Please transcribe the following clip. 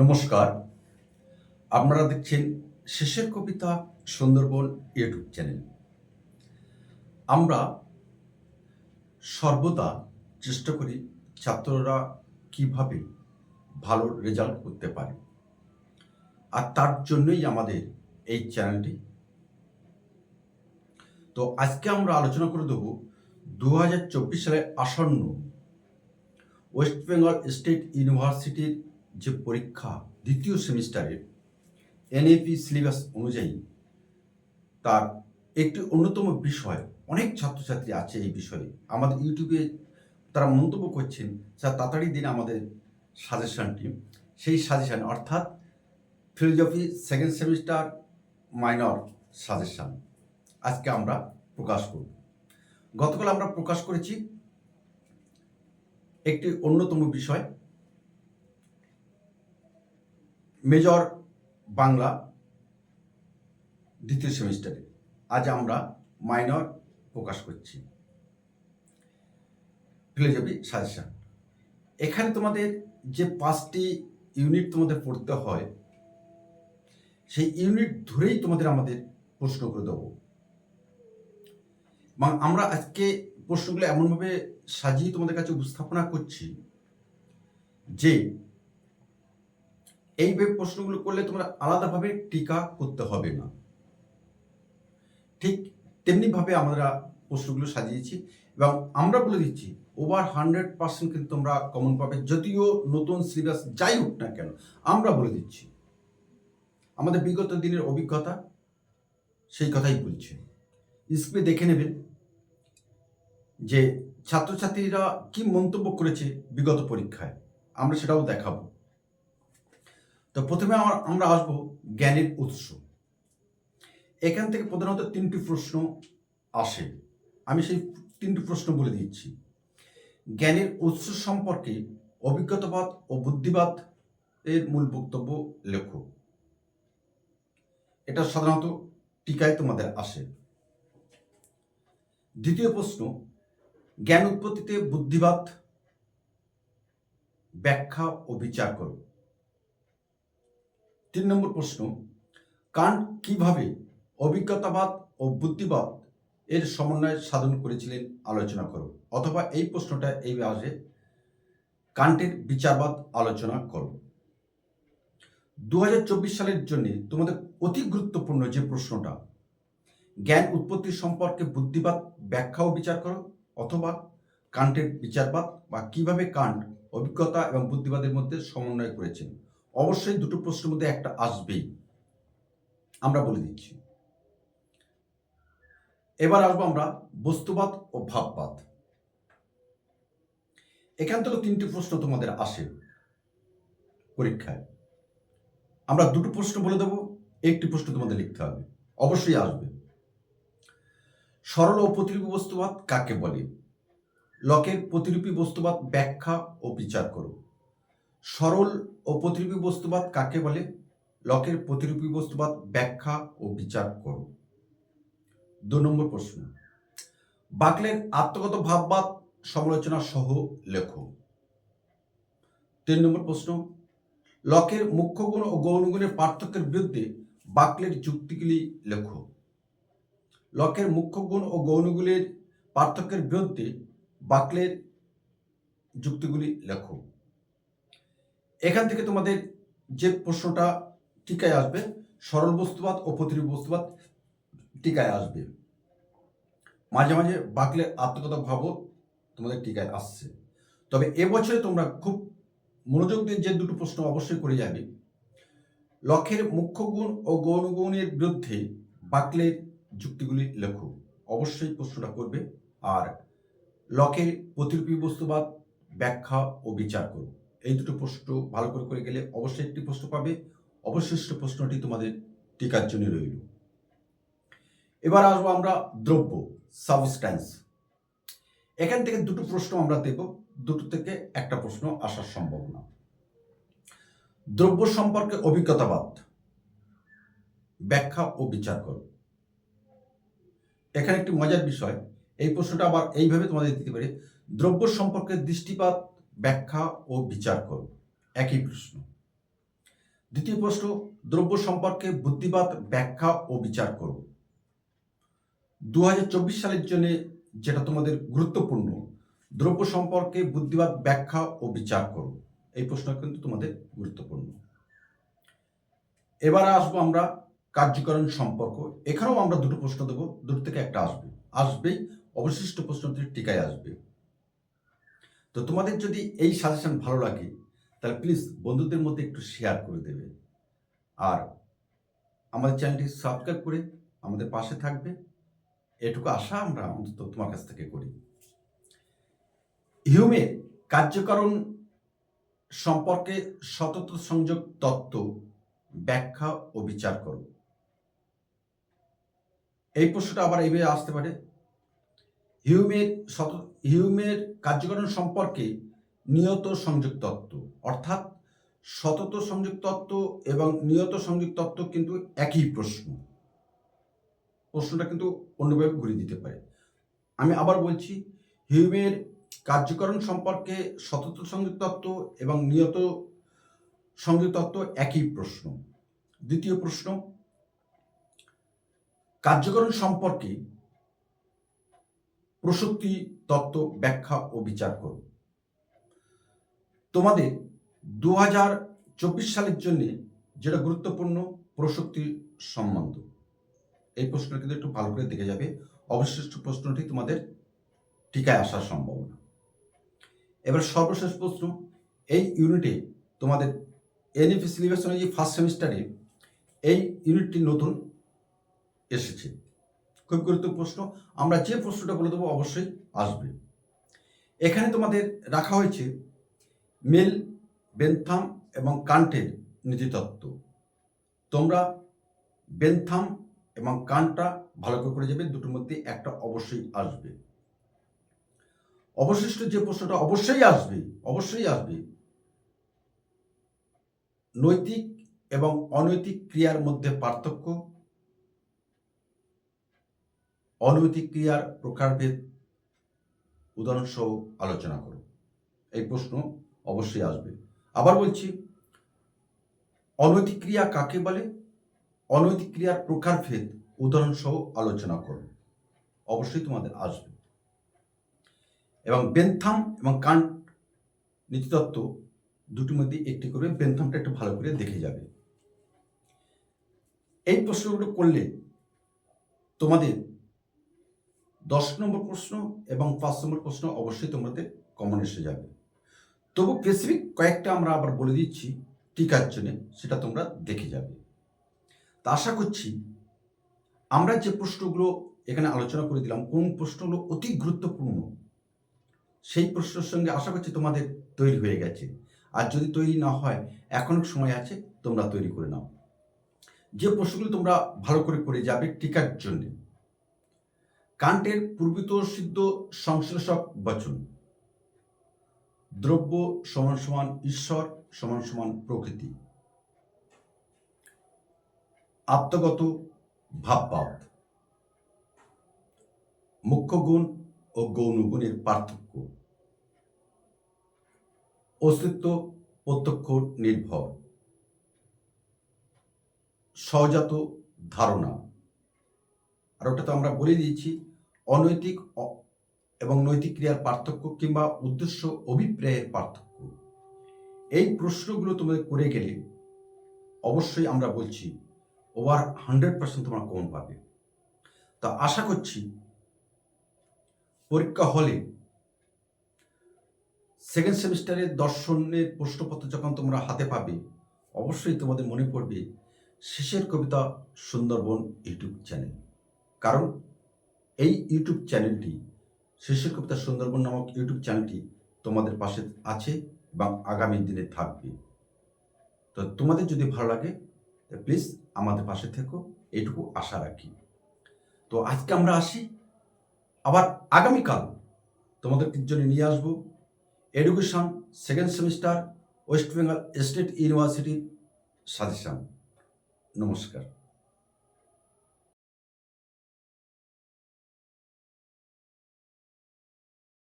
নমস্কার। আপনারা দেখছেন শেষের কবিতা সুন্দরবন ইউটিউব চ্যানেল। আমরা সর্বদা চেষ্টা করি ছাত্ররা কীভাবে ভালো রেজাল্ট করতে পারে। আর তার জন্যই আমাদের এই চ্যানেলটি। তো আজকে আমরা আলোচনা করে দেব দু সালে আসন্ন ওয়েস্ট বেঙ্গল স্টেট ইউনিভার্সিটির যে পরীক্ষা দ্বিতীয় সেমিস্টারের এনএপি সিলেবাস অনুযায়ী তার একটি অন্যতম বিষয়, অনেক ছাত্রছাত্রী আছে এই বিষয়ে। আমাদের ইউটিউবে তারা মন্তব্য করছেন, স্যার, তাড়াতাড়ি দিন আমাদের সাজেশনটি সেই সাজেশন অর্থাৎ philosophy second semester minor suggestion আজকে আমরা প্রকাশ করব। গতকাল আমরা প্রকাশ করেছি একটি অন্যতম বিষয় মেজর বাংলা দ্বিতীয় সেমিস্টারে আজ আমরা মাইনর প্রকাশ করছি। ফিলোজফি সাজেশন এখানে তোমাদের যে পাঁচটি ইউনিট তোমাদের পড়তে হয়, সেই ইউনিট ধরেই তোমাদের আমাদের প্রশ্ন করে দেবো। এবং আমরা আজকে প্রশ্নগুলো এমনভাবে সাজিয়ে তোমাদের কাছে উপস্থাপনা করছি যে এই প্রশ্নগুলো করলে তোমরা আলাদাভাবে টিকা করতে হবে না। ঠিক তেমনিভাবে আমরা প্রশ্নগুলো সাজিয়েছি এবং আমরা বলে দিচ্ছি ওভার হান্ড্রেড পার্সেন্ট কিন্তু তোমরা কমন পাবে, যদিও নতুন সিলেবাস যাই হোক না কেন, আমরা বলে দিচ্ছি, আমাদের বিগত দিনের অভিজ্ঞতা সেই কথাই বলছে। স্কুলে দেখে নেবেন যে ছাত্রছাত্রীরা কি মন্তব্য করেছে বিগত পরীক্ষায়, আমরা সেটাও দেখাবো। তো প্রথমে আমরা আসব জ্ঞানের উৎস। এখান থেকে প্রধানত তিনটি প্রশ্ন আসে। আমি সেই তিনটি প্রশ্ন বলে দিচ্ছি। জ্ঞানের উৎস সম্পর্কে অভিজ্ঞতাবাদ ও বুদ্ধিবাদ এর মূল বক্তব্য লেখো। এটা সাধারণত টিকায় তোমাদের আসে। দ্বিতীয় প্রশ্ন, জ্ঞান উৎপত্তিতে বুদ্ধিবাদ ব্যাখ্যা ও বিচার করো। তিন নম্বর প্রশ্ন কান্ট কীভাবে অভিজ্ঞতাবাদ ও বুদ্ধিবাদ এর সমন্বয় সাধন করেছিলেন আলোচনা করো, অথবা এই প্রশ্নটা এই আসে কান্টের বিচারবাদ আলোচনা করো। দু হাজার চব্বিশ সালের জন্য তোমাদের অতি গুরুত্বপূর্ণ যে প্রশ্নটা, জ্ঞান উৎপত্তি সম্পর্কে বুদ্ধিবাদ ব্যাখ্যা ও বিচার করো, অথবা কান্টের বিচারবাদ বা কীভাবে কান্ট অভিজ্ঞতা এবং বুদ্ধিবাদের মধ্যে সমন্বয় করেছেন। অবশ্যই দুটো প্রশ্নের মধ্যে একটা আসবেই। আমরা বলে দিচ্ছি। এবার আসব আমরা বস্তুবাদ ও ভাববাদ। এখান থেকে তিনটি প্রশ্ন তোমাদের আসে পরীক্ষায়। আমরা দুটো প্রশ্ন বলে দেবো, একটি প্রশ্ন তোমাদের লিখতে হবে। অবশ্যই আসবে। সরল ও প্রতিরূপী বস্তুবাদ কাকে বলে? লকের প্রতিরূপী বস্তুবাদ ব্যাখ্যা ও বিচার করো। সরল ও প্রতিরূপী বস্তুবাদ কাকে বলে? লকের প্রতিরূপী বস্তুবাদ ব্যাখ্যা ও বিচার করো। দু নম্বর প্রশ্ন। বাকলের আত্মগত ভাববাদ সমালোচনা সহ লেখো। তিন নম্বর প্রশ্ন। লকের মুখ্য গুণ ও গৌণগুণের পার্থক্যের বিরুদ্ধে বাকলের যুক্তিগুলি লেখো। লকের মুখ্য গুণ ও গৌণগুলির পার্থক্যের বিরুদ্ধে বাকলের যুক্তিগুলি লেখো। এখান থেকে তোমাদের যে প্রশ্নটা টিকায় আসবে, সরল বস্তুবাদ ও প্রতিরূপ বস্তুবাদ টিকায় আসবে। মাঝে মাঝে বাকলে আত্মগত ভাবও তোমাদের টিকায় আসছে। তবে এবছরে তোমরা খুব মনোযোগ দিয়ে যে দুটো প্রশ্ন অবশ্যই করে যাবে। লক্ষ্যের মুখ্য গুণ ও গৌণগুণের বিরুদ্ধে বাকলের যুক্তিগুলি লেখো। অবশ্যই প্রশ্নটা করবে। আর লকের প্রতিরূপী বস্তুবাদ ব্যাখ্যা ও বিচার করো। এই দুটো প্রশ্ন ভালো করে করে গেলে অবশ্যই একটি প্রশ্ন পাবে। অবশিষ্ট প্রশ্নটি তোমাদের টিকার জন্য রইল। এবার আসব আমরা দ্রব্য সাবস্ট্যান্স এখান থেকে দুটো প্রশ্ন আমরা দেব। দুটো থেকে একটা প্রশ্ন আসার সম্ভাবনা। দ্রব্য সম্পর্কে অভিজ্ঞতাবাদ। ব্যাখ্যা ও বিচার করো। এখানে একটি মজার বিষয়, এই প্রশ্নটা আবার এইভাবে তোমাদের দিতে পারে। দ্রব্য সম্পর্কে দৃষ্টিপাত ব্যাখ্যা ও বিচার করো একই প্রশ্ন। দ্বিতীয় প্রশ্ন, দ্রব্য সম্পর্কে বুদ্ধিবাদ, ব্যাখ্যা ও বিচার করো দু সালের জন্য যেটা তোমাদের গুরুত্বপূর্ণ, দ্রব্য সম্পর্কে বুদ্ধিবাদ, ব্যাখ্যা ও বিচার করো এই প্রশ্ন কিন্তু তোমাদের গুরুত্বপূর্ণ। এবার আসব আমরা কার্যকরণ সম্পর্ক। এখানেও আমরা দুটো প্রশ্ন দেবো দুটো থেকে একটা আসবে। আসবেই, অবশিষ্ট প্রশ্নটি টিকায় আসবে। তো তোমাদের যদি এই সাজেশন ভালো লাগে, তাহলে প্লিজ বন্ধুদের মধ্যে একটু শেয়ার করে দেবে। আর আমাদের চ্যানেলটি সাবস্ক্রাইব করে আমাদের পাশে থাকবে। এটুকু আশা আমরা অন্তত তোমার কাছ থেকে করি। হিউমের কার্যকরণ সম্পর্কে সতত সংযোগ তত্ত্ব ব্যাখ্যা ও বিচার করো। এই প্রশ্নটা আবার এইভাবে আসতে পারে। হিউমের হিউমের কার্যকরণ সম্পর্কে নিয়ত সংযোগ তত্ত্ব। অর্থাৎ সতত সংযোগ তত্ত্ব এবং নিয়ত সংযোগ তত্ত্ব কিন্তু একই প্রশ্ন। প্রশ্নটা কিন্তু অন্যভাবে ঘুরিয়ে দিতে পারে। আমি আবার বলছি, হিউমের কার্যকরণ সম্পর্কে সতত সংযোগ তত্ত্ব এবং নিয়ত সংযোগ তত্ত্ব একই প্রশ্ন। দ্বিতীয় প্রশ্ন, কার্যকরণ সম্পর্কে প্রসক্তি, তত্ত্ব, ব্যাখ্যা ও বিচার করুন। তোমাদের দু হাজার চব্বিশ সালের জন্য যেটা গুরুত্বপূর্ণ প্রসক্তি সম্বন্ধ। এই প্রশ্নটা কিন্তু একটু ভালো করে দেখে যাবে। অবশিষ্ট প্রশ্নটি তোমাদের টিকায় আসার সম্ভাবনা। এবার সর্বশেষ প্রশ্ন, এই ইউনিটে তোমাদের এনএফি সিলেবাস অনুযায়ী ফার্স্ট সেমিস্টারে এই ইউনিটটি নতুন এসেছে। খুব গুরুত্বপূর্ণ প্রশ্ন, আমরা যে প্রশ্নটা বলে দেবো অবশ্যই আসবে। এখানে তোমাদের রাখা হয়েছে মিল, বেনথাম এবং কান্টের নীতিতত্ত্ব। তোমরা বেনথাম এবং কানটা ভালো করে করে যাবে, দুটোর মধ্যে একটা অবশ্যই আসবে। অবশিষ্ট যে প্রশ্নটা অবশ্যই আসবে অবশ্যই আসবে, নৈতিক এবং অনৈতিক ক্রিয়ার মধ্যে পার্থক্য অনৈতিক ক্রিয়ার প্রকারভেদ উদাহরণসহ আলোচনা করো এই প্রশ্ন অবশ্যই আসবে। আবার বলছি, অনৈতিক ক্রিয়া কাকে বলে? অনৈতিক ক্রিয়ার প্রকারভেদ উদাহরণসহ আলোচনা করো অবশ্যই তোমাদের আসবে। এবং বেনথাম এবং কান্ট নীতিতত্ত্ব দুটির মধ্যে একটি করে বেনথামটা একটু ভালো করে দেখে যাবে। এই প্রশ্নগুলো করলে তোমাদের দশ নম্বর প্রশ্ন এবং পাঁচ নম্বর প্রশ্ন অবশ্যই তোমাদের কমন এসে যাবে। তবু স্পেসিফিক কয়েকটা আমরা আবার বলে দিচ্ছি, টিকার জন্য, সেটা তোমরা দেখে যাবে। তা আশা করছি আমরা যে প্রশ্নগুলো এখানে আলোচনা করে দিলাম, কোন প্রশ্নগুলো অতি গুরুত্বপূর্ণ, সেই প্রশ্নের সঙ্গে আশা করছি তোমাদের তৈরি হয়ে গেছে। আর যদি তৈরি না হয় এখনও সময় আছে, তোমরা তৈরি করে নাও। যে প্রশ্নগুলো তোমরা ভালো করে করে যাবে টিকার জন্যে কান্টের পূর্বিত সিদ্ধ সংশ্লেষক বচন। দ্রব্য সমান সমান ঈশ্বর, সমান সমান প্রকৃতি। আত্মগত ভাববাদ মুখ্য গুণ ও গৌণ গুণের পার্থক্য। অস্তিত্ব প্রত্যক্ষ নির্ভর। সহজাত ধারণা। আর ওটা তো আমরা বলে দিয়েছি, অনৈতিক এবং নৈতিক ক্রিয়ার পার্থক্য কিংবা উদ্দেশ্য অভিপ্রায়ের পার্থক্য। এই প্রশ্নগুলো তোমাদের করে গেলে অবশ্যই আমরা বলছি ওভার হান্ড্রেড পার্সেন্ট তোমরা কমন পাবে। তা আশা করছি পরীক্ষা হলে সেকেন্ড সেমিস্টারের দর্শনের প্রশ্নপত্র যখন তোমরা হাতে পাবে, অবশ্যই তোমাদের মনে পড়বে শেষের কবিতা সুন্দরবন ইউটিউব চ্যানেল। কারণ এই ইউটিউব চ্যানেলটি শেষের কবিতা সুন্দরবন নামক ইউটিউব চ্যানেলটি তোমাদের পাশে আছে এবং আগামী দিনে থাকবে। তো তোমাদের যদি ভালো লাগে প্লিজ আমাদের পাশে থেকো, এইটুকু আশা রাখি। তো আজকে আমরা আসি, আবার আগামীকাল তোমাদের জন্য নিয়ে আসব education second semester West Bengal state ইউনিভার্সিটির সাজেশন। নমস্কার।